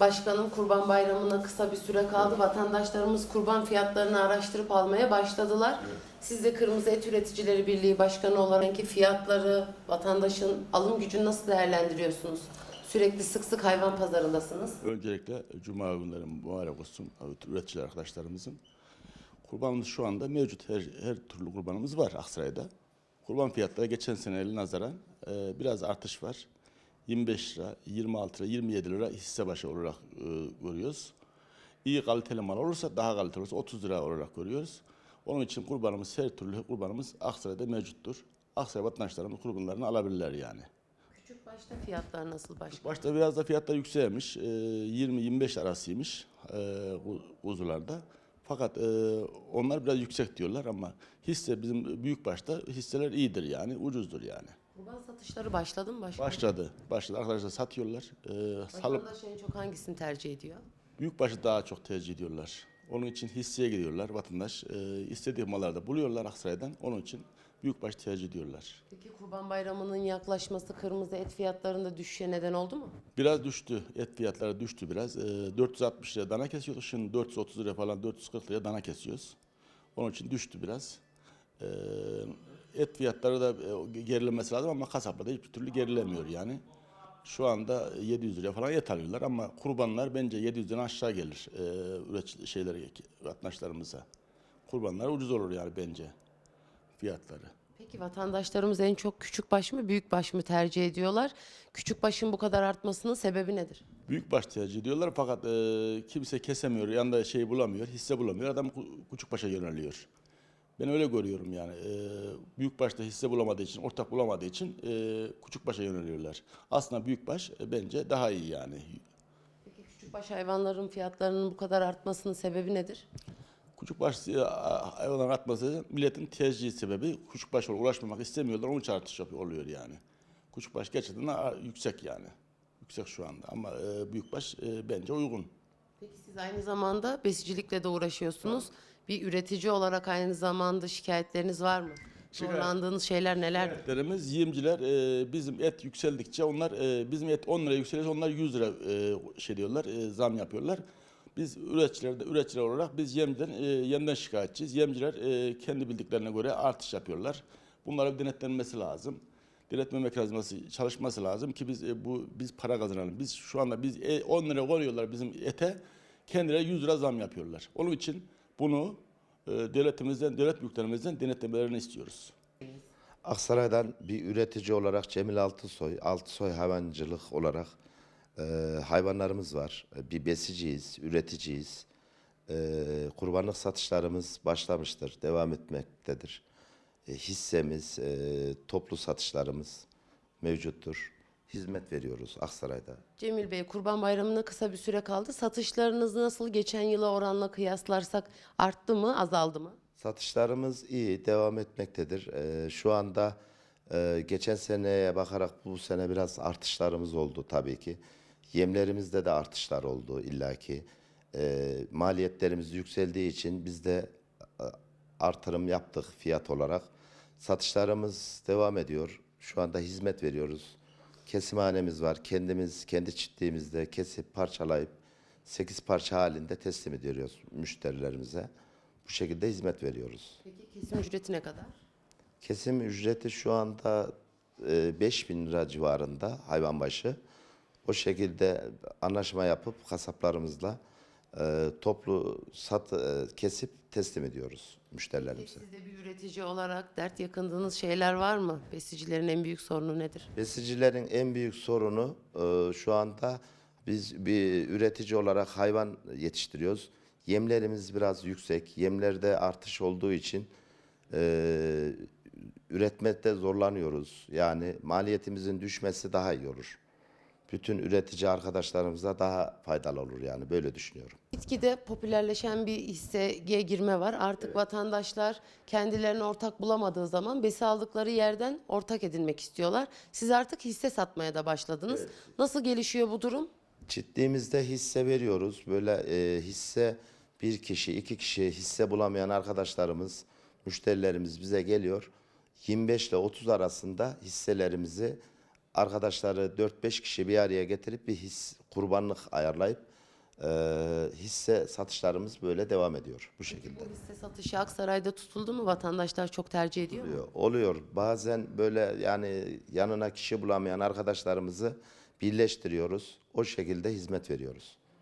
Başkanım Kurban Bayramı'na kısa bir süre kaldı. Vatandaşlarımız kurban fiyatlarını araştırıp almaya başladılar. Siz de Kırmızı Et Üreticileri Birliği Başkanı olarak ki fiyatları, vatandaşın alım gücünü nasıl değerlendiriyorsunuz? Sürekli sık sık hayvan pazarındasınız. Öncelikle Cuma günleri mübarek olsun üreticiler arkadaşlarımızın. Kurbanımız şu anda mevcut. Her, her türlü kurbanımız var Aksaray'da. Kurban fiyatları geçen seneye nazaran e, biraz artış var. 25 lira, 26 lira, 27 lira hisse başı olarak e, görüyoruz. İyi kaliteli mal olursa, daha kaliteli olursa 30 lira olarak görüyoruz. Onun için kurbanımız, her türlü kurbanımız Aksaray'da mevcuttur. Aksaray vatandaşlarımız kurbanlarını alabilirler yani. Küçük başta fiyatlar nasıl başkanım? Başta biraz da fiyatlar yükselmiş. Ee, 20-25 arasıymış e, ku- kuzularda. Fakat e, onlar biraz yüksek diyorlar ama hisse bizim büyük başta hisseler iyidir yani, ucuzdur yani. Kurban satışları başladı mı başkanım? Başladı, başladı. Arkadaşlar satıyorlar. Ee, salıp Vatandaş en çok hangisini tercih ediyor? büyük başı daha çok tercih ediyorlar. Onun için hisseye gidiyorlar vatandaş. Ee, istediği mallarda buluyorlar Aksaray'dan. Onun için büyük baş tercih ediyorlar. Peki Kurban Bayramı'nın yaklaşması kırmızı et fiyatlarında düşüşe neden oldu mu? Biraz düştü. Et fiyatları düştü biraz. Ee, 460 liraya dana kesiyorduk. Şimdi 430 liraya falan 440 liraya dana kesiyoruz. Onun için düştü biraz. Et fiyatları da e, gerilemesi lazım ama kasaplarda hiçbir türlü gerilemiyor yani. Şu anda 700 liraya falan et alıyorlar ama kurbanlar bence 700'den aşağı gelir e, üretici şeylere, vatandaşlarımıza. Kurbanlar ucuz olur yani bence fiyatları. Peki vatandaşlarımız en çok küçük baş mı büyük baş mı tercih ediyorlar? Küçük başın bu kadar artmasının sebebi nedir? Büyük baş tercih ediyorlar fakat e, kimse kesemiyor, yanında şey bulamıyor, hisse bulamıyor. Adam küçük başa yöneliyor. Ben öyle görüyorum yani. E, büyük başta hisse bulamadığı için, ortak bulamadığı için e, küçük başa yöneliyorlar. Aslında büyük baş e, bence daha iyi yani. Peki küçük baş hayvanların fiyatlarının bu kadar artmasının sebebi nedir? Küçük baş e, hayvanların artması milletin tercihi sebebi. Küçük başa ulaşmamak istemiyorlar, onun için artış yapıyor, oluyor yani. Küçük baş gerçekten yüksek yani. Yüksek şu anda ama e, büyük baş e, bence uygun. Peki siz aynı zamanda besicilikle de uğraşıyorsunuz. Bir üretici olarak aynı zamanda şikayetleriniz var mı? Şikayet- Zorlandığınız şeyler nelerdir? Şirketlerimiz, yiyemciler e, bizim et yükseldikçe onlar e, bizim et 10 lira yükselirse onlar 100 lira e, şey diyorlar, e, zam yapıyorlar. Biz üreticiler de üreticiler olarak biz yemden e, yemden şikayetçiyiz. Yemciler e, kendi bildiklerine göre artış yapıyorlar. Bunlara bir denetlenmesi lazım. Denetleme mekanizması çalışması lazım ki biz e, bu biz para kazanalım. Biz şu anda biz e, 10 lira koyuyorlar bizim ete. Kendileri 100 lira zam yapıyorlar. Onun için bunu e, devletimizden, devlet büyüklerimizden denetlemelerini istiyoruz. Aksaray'dan bir üretici olarak Cemil Altısoy, Altısoy Hayvancılık olarak e, hayvanlarımız var. E, Bir besiciyiz, üreticiyiz. E, kurbanlık satışlarımız başlamıştır, devam etmektedir. E, hissemiz, e, toplu satışlarımız mevcuttur. Hizmet veriyoruz Aksaray'da. Cemil Bey, Kurban Bayramı'na kısa bir süre kaldı. Satışlarınız nasıl? Geçen yıla oranla kıyaslarsak arttı mı, azaldı mı? Satışlarımız iyi, devam etmektedir. Ee, şu anda e, geçen seneye bakarak bu sene biraz artışlarımız oldu tabii ki. Yemlerimizde de artışlar oldu illaki. Ee, maliyetlerimiz yükseldiği için biz de e, artırım yaptık fiyat olarak. Satışlarımız devam ediyor. Şu anda hizmet veriyoruz. Kesimhanemiz var. Kendimiz kendi çiftliğimizde kesip parçalayıp 8 parça halinde teslim ediyoruz müşterilerimize. Bu şekilde hizmet veriyoruz. Peki kesim ücreti ne kadar? Kesim ücreti şu anda e, 5000 lira civarında hayvan başı. O şekilde anlaşma yapıp kasaplarımızla e, toplu sat e, kesip teslim ediyoruz Peki müşterilerimize. siz de bir üretici olarak dert yakındığınız şeyler var mı? Besicilerin en büyük sorunu nedir? Besicilerin en büyük sorunu e, şu anda biz bir üretici olarak hayvan yetiştiriyoruz. Yemlerimiz biraz yüksek. Yemlerde artış olduğu için e, üretmekte zorlanıyoruz. Yani maliyetimizin düşmesi daha iyi olur. Bütün üretici arkadaşlarımıza daha faydalı olur yani böyle düşünüyorum. Gitgide popülerleşen bir hisseye girme var. Artık vatandaşlar kendilerine ortak bulamadığı zaman besi aldıkları yerden ortak edinmek istiyorlar. Siz artık hisse satmaya da başladınız. Nasıl gelişiyor bu durum? Çiftliğimizde hisse veriyoruz. Böyle e, hisse bir kişi, iki kişi hisse bulamayan arkadaşlarımız, müşterilerimiz bize geliyor. 25 ile 30 arasında hisselerimizi arkadaşları 4-5 kişi bir araya getirip bir his kurbanlık ayarlayıp e, hisse satışlarımız böyle devam ediyor bu şekilde. Hisse satışı Aksaray'da tutuldu mu? Vatandaşlar çok tercih ediyor mu? Oluyor. Oluyor. Bazen böyle yani yanına kişi bulamayan arkadaşlarımızı birleştiriyoruz. O şekilde hizmet veriyoruz.